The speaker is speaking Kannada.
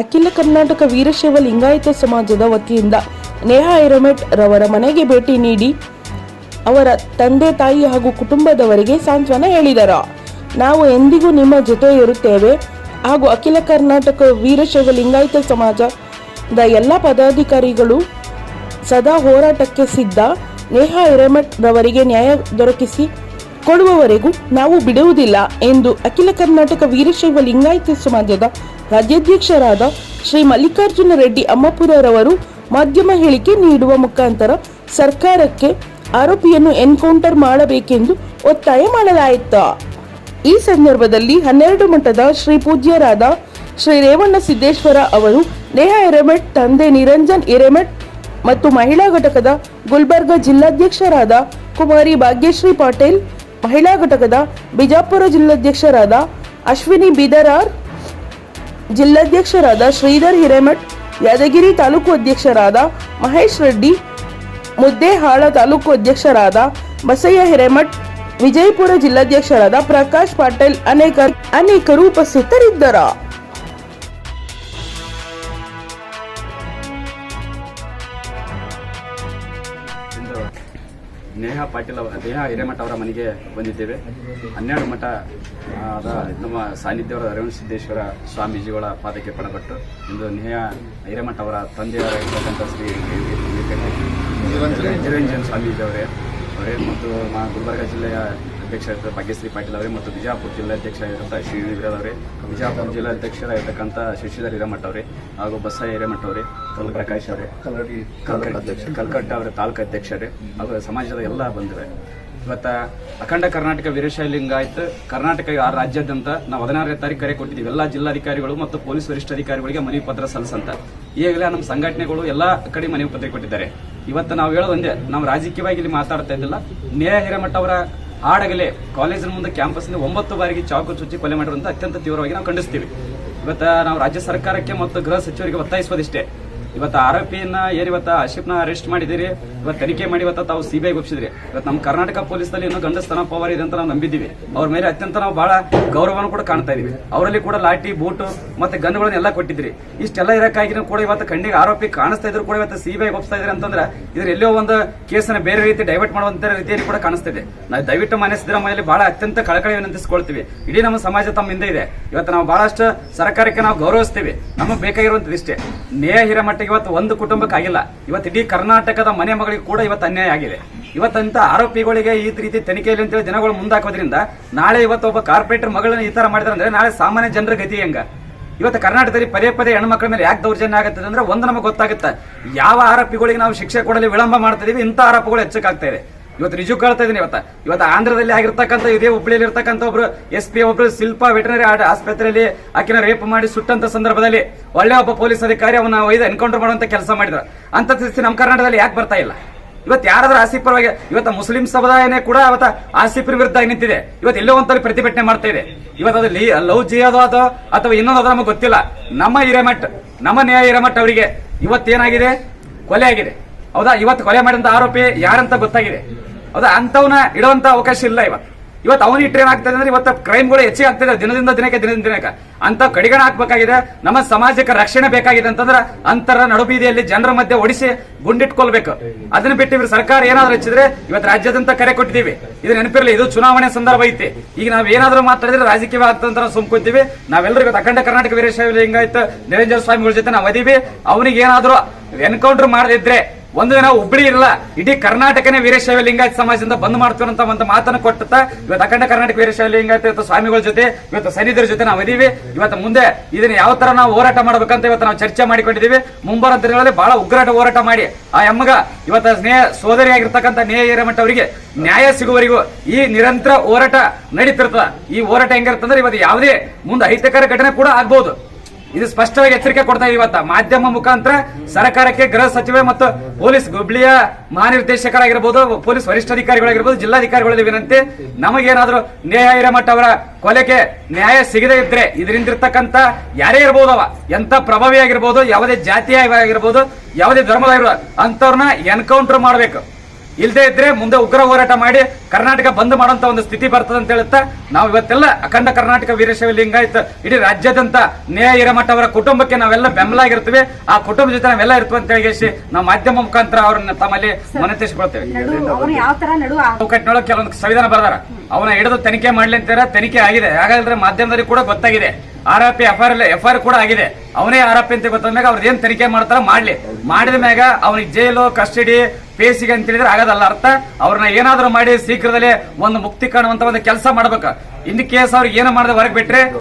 ಅಖಿಲ ಕರ್ನಾಟಕ ವೀರಶೈವ ಲಿಂಗಾಯತ ಸಮಾಜದ ವತಿಯಿಂದ ನೇಹಾ ಹಿರೇಮಠ್ ರವರ ಮನೆಗೆ ಭೇಟಿ ನೀಡಿ ಅವರ ತಂದೆ, ತಾಯಿ ಹಾಗೂ ಕುಟುಂಬದವರಿಗೆ ಸಾಂತ್ವನ ಹೇಳಿದರು. ನಾವು ಎಂದಿಗೂ ನಿಮ್ಮ ಜೊತೆ ಇರುತ್ತೇವೆ ಹಾಗೂ ಅಖಿಲ ಕರ್ನಾಟಕ ವೀರಶೈವ ಲಿಂಗಾಯತ ಸಮಾಜದ ಎಲ್ಲ ಪದಾಧಿಕಾರಿಗಳು ಸದಾ ಹೋರಾಟಕ್ಕೆ ಸಿದ್ಧ. ನೇಹಾ ಹಿರೇಮಠ್ ರವರಿಗೆ ನ್ಯಾಯ ದೊರಕಿಸಿ ಕೊಡುವವರೆಗೂ ನಾವು ಬಿಡುವುದಿಲ್ಲ ಎಂದು ಅಖಿಲ ಕರ್ನಾಟಕ ವೀರಶೈವ ಲಿಂಗಾಯತ ಸಮಾಜದ ರಾಜ್ಯಾಧ್ಯಕ್ಷರಾದ ಶ್ರೀ ಮಲ್ಲಿಕಾರ್ಜುನ ರೆಡ್ಡಿ ಅಮ್ಮಪುರರವರು ಮಾಧ್ಯಮ ಹೇಳಿಕೆ ನೀಡುವ ಮುಖಾಂತರ ಸರ್ಕಾರಕ್ಕೆ ಆರೋಪಿಯನ್ನು ಎನ್ಕೌಂಟರ್ ಮಾಡಬೇಕೆಂದು ಒತ್ತಾಯ ಮಾಡಲಾಯಿತು. ಈ ಸಂದರ್ಭದಲ್ಲಿ ಹನ್ನೆರಡು ಮಠದ ಶ್ರೀ ಪೂಜ್ಯರಾದ ಶ್ರೀ ರೇವಣ್ಣ ಸಿದ್ದೇಶ್ವರ ಅವರು ನೇಹಾ ಎರೆಮೆಟ್, ತಂದೆ ನಿರಂಜನ್ ಎರೆಮೆಟ್ ಮತ್ತು ಮಹಿಳಾ ಘಟಕದ ಗುಲ್ಬರ್ಗ ಜಿಲ್ಲಾಧ್ಯಕ್ಷರಾದ ಕುಮಾರಿ ಭಾಗ್ಯಶ್ರೀ ಪಾಟೀಲ್, ಮಹಿಳಾ ಘಟಕದ ಬಿಜಾಪುರ ಜಿಲ್ಲಾಧ್ಯಕ್ಷರಾದ ಅಶ್ವಿನಿ ಬಿದರಾರ್ ಜಿಲ್ಲಾಧ್ಯಕ್ಷರಾದ ಶ್ರೀಧರ್ ಹಿರೇಮಠ್, ಯಾದಗಿರಿ ತಾಲೂಕು ಅಧ್ಯಕ್ಷರಾದ ಮಹೇಶ್ ರೆಡ್ಡಿ, ಮುದ್ದೇಹಾಳ ತಾಲೂಕು ಅಧ್ಯಕ್ಷರಾದ ಬಸಯ್ಯ ಹಿರೇಮಠ್, ವಿಜಯಪುರ ಜಿಲ್ಲಾಧ್ಯಕ್ಷರಾದ ಪ್ರಕಾಶ್ ಪಾಟೀಲ್ ಅನೇಕ ಅನೇಕರು ಉಪಸ್ಥಿತರಿದ್ದರು. ನೇಹಾ ಪಾಟೀಲ್ ಅವರ ನೇಹಾ ಹಿರೇಮಠ ಅವರ ಮನೆಗೆ ಬಂದಿದ್ದೇವೆ. ಹನ್ನೆರಡು ಮಠ ನಮ್ಮ ಸಾನ್ನಿಧ್ಯವರ ಅರವಿಂದ ಸಿದ್ದೇಶ್ವರ ಸ್ವಾಮೀಜಿಗಳ ಪಾದಕ್ಕೆ ಪಣಪಟ್ಟು ಇಂದು ನೇಹಾ ಹಿರೇಮಠ ಅವರ ತಂದೆಯವರಾಗಿರ್ತಕ್ಕಂಥ ಶ್ರೀ ನಿರಂಜನ್ ಸ್ವಾಮೀಜಿ ಅವರೇ. ಅವರೇ ಮತ್ತು ಮಾ- ಗುಲ್ಬರ್ಗ ಜಿಲ್ಲೆಯ ಅಧ್ಯಕ್ಷರಾದ ಭಾಗ್ಯಶ್ರೀ ಪಾಟೀಲ್ ಅವರೇ ಮತ್ತು ಬಿಜಾಪುರ ಜಿಲ್ಲಾಧ್ಯಕ್ಷರಾಗಿರ್ತಕ್ಕಂಥ ಶ್ರೀ ಅವರೇ. ಬಿಜಾಪುರ ಜಿಲ್ಲಾಧ್ಯಕ್ಷರಾಗಿರ್ತಕ್ಕಂಥ ಶಶಿಧರ್ ಹಿರಮಠ ಅವರೇ ಹಾಗೂ ಬಸಯ್ಯ ಹಿರೇಮಠ ಅವರೇ ಕಲ್ ಪ್ರಕಾಶ್ ಅವರೇ. ಕಲ್ಕಟ್ಟ ಕಲ್ಕಟ್ಟ ಅವರ ತಾಲೂಕು ಅಧ್ಯಕ್ಷರೇ ಹಾಗೂ ಸಮಾಜದ ಎಲ್ಲ ಬಂದಿವೆ ಇವತ್ತ ಅಖಂಡ ಕರ್ನಾಟಕ ವೀರಶೈವ ಲಿಂಗಾಯತ್ ಕರ್ನಾಟಕ ಆ ರಾಜ್ಯಾದ್ಯಂತ ನಾವು ಹದಿನಾರನೇ ತಾರೀಕು ಕರೆ ಕೊಟ್ಟಿದ್ದೀವಿ. ಎಲ್ಲ ಜಿಲ್ಲಾಧಿಕಾರಿಗಳು ಮತ್ತು ಪೊಲೀಸ್ ವರಿಷ್ಠಾಧಿಕಾರಿಗಳಿಗೆ ಮನವಿ ಪತ್ರ ಸಲ್ಲಿಸಂತ. ಈಗಲೇ ನಮ್ಮ ಸಂಘಟನೆಗಳು ಎಲ್ಲ ಕಡೆ ಮನವಿ ಪತ್ರ ಕೊಟ್ಟಿದ್ದಾರೆ. ಇವತ್ತು ನಾವು ಹೇಳೋದೊಂದೇ ನಾವು ರಾಜಕೀಯವಾಗಿ ಇಲ್ಲಿ ಮಾತಾಡ್ತಾ ಇದ್ದಿಲ್ಲ. ನ್ಯಾಯ ಹಿರೇಮಠ ಅವರ ಹಾಡಗಲೇ ಕಾಲೇಜಿನ ಮುಂದೆ ಕ್ಯಾಂಪಸ್ನಿಂದ ಒಂಬತ್ತು ಬಾರಿಗೆ ಚಾಕು ಚುಚ್ಚಿ ಕೊಲೆ ಮಾಡಿರುವಂತ ಅತ್ಯಂತ ತೀವ್ರವಾಗಿ ನಾವು ಖಂಡಿಸ್ತೀವಿ. ಇವತ್ತ ನಾವು ರಾಜ್ಯ ಸರ್ಕಾರಕ್ಕೆ ಮತ್ತು ಗೃಹ ಸಚಿವರಿಗೆ ಒತ್ತಾಯಿಸೋದಿಷ್ಟೇ ಇವತ್ತು ಆರೋಪಿಯನ್ನ ಏನ್ ಇವತ್ತ ಆಶಿಫ್ನ ಅರೆಸ್ಟ್ ಮಾಡಿದಿರಿ ಇವತ್ತು ತನಿಖೆ ಮಾಡಿ ಇವತ್ತ ತಾವು ಸಿಬಿಐ ಒಪ್ಪಿಸಿದ್ರಿ ಇವತ್ತು ನಮ್ಮ ಕರ್ನಾಟಕ ಪೊಲೀಸ್ನಲ್ಲಿ ಇನ್ನೂ ಗಂಡಸ್ತನ ಪವರ್ ಇದೆ ಅಂತ ನಾವು ನಂಬಿದ್ದೀವಿ. ಅವ್ರ ಮೇಲೆ ಅತ್ಯಂತ ನಾವು ಬಹಳ ಗೌರವವನ್ನು ಕೂಡ ಕಾಣ್ತಾ ಇದೀವಿ ಅವರಲ್ಲಿ ಕೂಡ ಲಾಠಿ, ಬೂಟು ಮತ್ತೆ ಗನ್ಗಳನ್ನೆಲ್ಲ ಕೊಟ್ಟಿದ್ರಿ. ಇಷ್ಟೆಲ್ಲ ಇರಕ್ಕಾಗಿ ಕೂಡ ಇವತ್ತು ಕಣ್ಣಿಗೆ ಆರೋಪಿ ಕಾಣಿಸ್ತಾ ಇದ್ರು ಕೂಡ ಇವತ್ತು ಸಿಬಿಐ ಒಪ್ಪಿಸ್ತಾ ಇದ್ರೆ ಅಂತಂದ್ರೆ ಇದ್ರ ಎಲ್ಲೋ ಒಂದು ಕೇಸನ್ನ ಬೇರೆ ರೀತಿ ಡೈವರ್ಟ್ ಮಾಡುವಂತ ರೀತಿಯಲ್ಲಿ ಕೂಡ ಕಾಣಿಸ್ತಿದೆ ನಾವು ದಯವಿಟ್ಟು ಮಾನ್ಯ ಸಿದ್ದರಾಮಯ್ಯಲ್ಲಿ ಬಹಳ ಅತ್ಯಂತ ಕಳಕಳಿ ವಿನಂತಿಸಿಕೊಳ್ತೀವಿ ಇಡೀ ನಮ್ಮ ಸಮಾಜ ತಮ್ಮ ಹಿಂದೆ ಇದೆ. ಇವತ್ತು ನಾವು ಬಹಳಷ್ಟು ಸರ್ಕಾರಕ್ಕೆ ನಾವು ಗೌರವಿಸ್ತೀವಿ. ನಮಗೆ ಬೇಕಾಗಿರುವಂತದ್ದು ಇಷ್ಟೇ. ನೇಹ ಹಿರೇಮಠಕ್ಕೆ ಇವತ್ತು ಒಂದು ಕುಟುಂಬಕ್ಕೆ ಆಗಿಲ್ಲ ಇವತ್ತು ಇಡೀ ಕರ್ನಾಟಕದ ಮನೆ ಮಗಳಿಗೆ ಕೂಡ ಇವತ್ತು ಅನ್ಯಾಯ ಆಗಿದೆ. ಇವತ್ತಂತ ಆರೋಪಿಗಳಿಗೆ ಈ ರೀತಿ ತನಿಖೆಯಲ್ಲಿ ಅಂತೇಳಿ ಜನಗಳು ಮುಂದಾಕೋದ್ರಿಂದ ನಾಳೆ ಇವತ್ತು ಒಬ್ಬ ಕಾರ್ಪೊರೇಟರ್ ಮಗಳನ್ನ ಈ ತರ ಮಾಡಿದ್ರೆ ಅಂದ್ರೆ ನಾಳೆ ಸಾಮಾನ್ಯ ಜನರ ಗತಿ ಹೆಂಗ? ಇವತ್ತು ಕರ್ನಾಟಕದಲ್ಲಿ ಪದೇ ಪದೇ ಹೆಣ್ಮಕ್ಳ ಮೇಲೆ ಯಾಕೆ ದೌರ್ಜನ್ಯ ಆಗುತ್ತೆ ಅಂದ್ರೆ ಒಂದು ನಮಗೆ ಗೊತ್ತಾಗುತ್ತೆ. ಯಾವ ಆರೋಪಿಗಳಿಗೆ ನಾವು ಶಿಕ್ಷೆ ಕೊಡಲಿ ವಿಳಂಬ ಮಾಡ್ತಿದೀವಿ ಇಂಥ ಆರೋಪಗಳು ಹೆಚ್ಚಕ್ಕಾಗ್ತಾ ಇದೆ. ಇವತ್ತು ನಿಜಕ್ಕೆ ಕೇಳ್ತಾ ಇದೀನಿ ಇವತ್ತು. ಇವತ್ತು ಆಂಧ್ರದಲ್ಲಿ ಆಗಿರ್ತಕ್ಕಂಥ ಇದೇ ಹುಬ್ಳಿಯಲ್ಲಿ ಇರ್ತಕ್ಕಂಥ ಒಬ್ರು ಎಸ್ ಪಿ ಒಬ್ರು ಶಿಲ್ಪ ವೆಟನರಿ ಆಸ್ಪತ್ರೆಯಲ್ಲಿ ಆಕಿನ ರೇಪ್ ಮಾಡಿ ಸುಟ್ಟಂತ ಸಂದರ್ಭದಲ್ಲಿ ಒಳ್ಳೆ ಒಬ್ಬ ಪೊಲೀಸ್ ಅಧಿಕಾರಿ ಅವನ ಒಯ್ದು ಎನ್ಕೌಂಟರ್ ಮಾಡುವಂತ ಕೆಲಸ ಮಾಡಿದ್ರು. ಅಂತ ಸ್ಥಿತಿ ನಮ್ಮ ಕರ್ನಾಟಕದಲ್ಲಿ ಯಾಕೆ ಬರ್ತಾ ಇಲ್ಲ? ಇವತ್ತು ಯಾರಾದ್ರೂ ಆಸಿಫ್ ಪರವಾಗಿ ಇವತ್ತು ಮುಸ್ಲಿಂ ಸಮುದಾಯನೇ ಕೂಡ ಅವತ್ತ ಆಸಿಫ್ರ ವಿರುದ್ಧ ನಿಂತಿದೆ. ಇವತ್ತು ಎಲ್ಲೋ ಒಂದಲ್ಲಿ ಪ್ರತಿಭಟನೆ ಮಾಡ್ತಾ ಇದೆ. ಇವತ್ತು ಅದು ಲವ್ ಜಿಯೋದು ಅದು ಅಥವಾ ಇನ್ನೊಂದು ನಮಗೆ ಗೊತ್ತಿಲ್ಲ. ನಮ್ಮ ಹಿರೇಮಠ್, ನಮ್ಮ ನ್ಯಾಯ ಹಿರೇಮಠ್ ಅವರಿಗೆ ಇವತ್ತೇನಾಗಿದೆ? ಕೊಲೆ ಆಗಿದೆ. ಹೌದಾ? ಇವತ್ತು ಕೊಲೆ ಮಾಡಿದಂತ ಆರೋಪಿ ಯಾರಂತ ಗೊತ್ತಾಗಿದೆ. ಹೌದಾ? ಅಂತವನ್ನ ಇಡುವಂತ ಅವಕಾಶ ಇಲ್ಲ ಇವತ್ತು. ಇವತ್ತು ಅವನಿಗೆ ಇಟ್ಟರೆ ಏನಾಗ್ತದೆ ಅಂದ್ರೆ ಇವತ್ತು ಕ್ರೈಮ್ಗಳು ಹೆಚ್ಚಿಗೆ ಆಗ್ತದೆ ದಿನದಿಂದ ದಿನಕ್ಕೆ ದಿನದಿಂದ ದಿನಕ್ಕೆ. ಅಂತ ಕಡಿಗಣ ಹಾಕ್ಬೇಕಾಗಿದೆ ನಮ್ಮ ಸಮಾಜಕ್ಕೆ ರಕ್ಷಣೆ ಬೇಕಾಗಿದೆ ಅಂತಂದ್ರೆ ಅಂತರ ನಡುಬೀದಿಯಲ್ಲಿ ಜನರ ಮಧ್ಯೆ ಒಡಿಸಿ ಗುಂಡಿಟ್ಕೊಳ್ಬೇಕು. ಅದನ್ನ ಬಿಟ್ಟು ಇವ್ರ ಸರ್ಕಾರ ಏನಾದರೂ ಹೆಚ್ಚಿದ್ರೆ ಇವತ್ತು ರಾಜ್ಯದಂತ ಕರೆ ಕೊಟ್ಟಿದ್ದೀವಿ. ಇದು ನೆನಪಿರಲಿ, ಇದು ಚುನಾವಣೆ ಸಂದರ್ಭ ಐತಿ. ಈಗ ನಾವ್ ಏನಾದ್ರೂ ಮಾತಾಡಿದ್ರೆ ರಾಜಕೀಯ ಆಗ್ತಂತ ಸುಮ್ಕೊತೀವಿ ನಾವೆಲ್ಲರೂ ಇವತ್ತು ಅಖಂಡ ಕರ್ನಾಟಕ ವೀರಶೈವ ಹಿಂಗಾಯ್ತು ನಿರಂಜನ ಸ್ವಾಮಿಗಳ ಜೊತೆ ನಾವು ಅದೀವಿ ಅವನಿಗೆ ಏನಾದ್ರೂ ಎನ್ಕೌಂಟರ್ ಮಾಡದಿದ್ರೆ ಒಂದು ದಿನ ಹುಬ್ಳಿ ಇಲ್ಲ ಇಡೀ ಕರ್ನಾಟಕನೇ ವೀರಶೈವ ಲಿಂಗಾಯತ ಸಮಾಜದಿಂದ ಬಂದ್ ಮಾಡ್ತೀವಿ ಅಂತ ಒಂದು ಮಾತನ್ನು ಕೊಟ್ಟತ್ತ. ಇವತ್ತು ಅಖಂಡ ಕರ್ನಾಟಕ ವೀರಶೈವ ಲಿಂಗಾಯತ ಇವತ್ತು ಸ್ವಾಮಿಗಳ ಜೊತೆ, ಇವತ್ತು ಸನ್ನಿಧರ ಜೊತೆ ನಾವು ಇದೀವಿ. ಇವತ್ತು ಮುಂದೆ ಇದನ್ನ ಯಾವ ತರ ನಾವು ಹೋರಾಟ ಮಾಡ್ಬೇಕಂತ ಇವತ್ತು ನಾವು ಚರ್ಚೆ ಮಾಡಿಕೊಂಡಿದ್ದೀವಿ ಮುಂಬರೋ ದಿನಗಳಲ್ಲಿ ಬಹಳ ಉಗ್ರಾಟ ಹೋರಾಟ ಮಾಡಿ. ಆ ಎಮ್ಮಗ ಇವತ್ತು ಸ್ನೇಹ ಸೋದರಿಯಾಗಿರ್ತಕ್ಕಂಥ ನೇಹ ಹಿರೇಮಠ ಅವರಿಗೆ ನ್ಯಾಯ ಸಿಗುವವರೆಗೂ ಈ ನಿರಂತರ ಹೋರಾಟ ನಡೀತಿರ್ತದ. ಈ ಹೋರಾಟ ಹೆಂಗಿರ್ತಂದ್ರೆ ಇವತ್ತು ಯಾವುದೇ ಮುಂದೆ ಅಹಿತಕರ ಘಟನೆ ಕೂಡ ಆಗ್ಬಹುದು ಇದು ಸ್ಪಷ್ಟವಾಗಿ ಎಚ್ಚರಿಕೆ ಕೊಡ್ತಾ ಇದೆ ಇವತ್ತ. ಮಾಧ್ಯಮ ಮುಖಾಂತರ ಸರ್ಕಾರಕ್ಕೆ ಗೃಹ ಸಚಿವೆ ಮತ್ತು ಪೊಲೀಸ್ ಗುಬ್ಳಿಯ ಮಹಾನಿರ್ದೇಶಕರಾಗಿರ್ಬೋದು, ಪೊಲೀಸ್ ವರಿಷ್ಠಾಧಿಕಾರಿಗಳಾಗಿರ್ಬೋದು ಜಿಲ್ಲಾಧಿಕಾರಿಗಳಲ್ಲಿ ವಿನಂತಿ ನಮಗೇನಾದ್ರೂ ನ್ಯಾಯ ಹಿರೇಮಠ ಅವರ ಕೊಲೆಗೆ ನ್ಯಾಯ ಸಿಗದೇ ಇದ್ರೆ ಇದರಿಂದಿರ್ತಕ್ಕಂಥ ಯಾರೇ ಇರ್ಬೋದವ ಎಂತ ಪ್ರಭಾವಿ ಆಗಿರ್ಬೋದು, ಯಾವುದೇ ಜಾತಿಯಾಗಿರ್ಬೋದು, ಯಾವುದೇ ಧರ್ಮದ ಅಂತವ್ರನ್ನ ಎನ್ಕೌಂಟರ್ ಮಾಡಬೇಕು. ಇಲ್ಲದೆ ಇದ್ರೆ ಮುಂದೆ ಉಗ್ರ ಹೋರಾಟ ಮಾಡಿ ಕರ್ನಾಟಕ ಬಂದ್ ಮಾಡುವಂತ ಒಂದು ಸ್ಥಿತಿ ಬರ್ತದೆ ಅಂತ ಹೇಳುತ್ತಾ ನಾವು ಇವತ್ತೆಲ್ಲ ಅಖಂಡ ಕರ್ನಾಟಕ ವೀರಶೈವ ಲಿಂಗಾಯತ ಇಡೀ ರಾಜ್ಯಾದ್ಯಂತ ನ್ಯಾಯ ಹಿರೇಮಠ ಅವರ ಕುಟುಂಬಕ್ಕೆ ನಾವೆಲ್ಲ ಬೆಂಬಲ ಆಗಿರ್ತೀವಿ. ಆ ಕುಟುಂಬ ಜೊತೆ ನಾವೆಲ್ಲ ಇರ್ತೀವಿ ಅಂತ ಹೇಳಿ ನಾವು ಮಾಧ್ಯಮ ಮುಖಾಂತರ ಅವ್ರನ್ನ ತಮ್ಮಲ್ಲಿ ಮನತಿಸಿಕೊಳ್ತೇವೆ. ಕೆಲವೊಂದು ಸಂವಿಧಾನ ಬರ್ದಾರ. ಅವನ ಹಿಡಿದು ತನಿಖೆ ಮಾಡ್ಲಿ ಅಂತಾರ ತನಿಖೆ ಆಗಿದೆ. ಹಾಗಾದ್ರೆ ಮಾಧ್ಯಮದಲ್ಲಿ ಕೂಡ ಗೊತ್ತಾಗಿದೆ. ಆರೋಪಿ ಎಫ್ ಆರ್ ಎಫ್ ಆರ್ ಕೂಡ ಆಗಿದೆ. ಅವನೇ ಆರೋಪಿ ಅಂತ ಗೊತ್ತಾದ ಮ್ಯಾಗ ಅವ್ರದ್ದು ಏನ್ ತನಿಖೆ ಮಾಡ್ತಾರ ಮಾಡ್ಲಿ. ಮಾಡಿದ ಮ್ಯಾಗ ಅವನಿಗೆ ಜೈಲು ಕಸ್ಟಡಿ ಪೇಸಿಗೆ ಅಂತ ಹೇಳಿದ್ರೆ ಆಗೋದಲ್ಲ. ಅರ್ಥ? ಅವ್ರನ್ನ ಏನಾದ್ರೂ ಮಾಡಿ ಶೀಘ್ರದಲ್ಲೇ ಒಂದು ಮುಕ್ತಿ ಕಾಣುವಂತ ಒಂದು ಕೆಲಸ ಮಾಡ್ಬೇಕು. ಇನ್ ಕೇಸ್ ಅವ್ರಿಗೆ ಏನು ಮಾಡದೆ ಹೊರಗೆ ಬಿಟ್ರೆ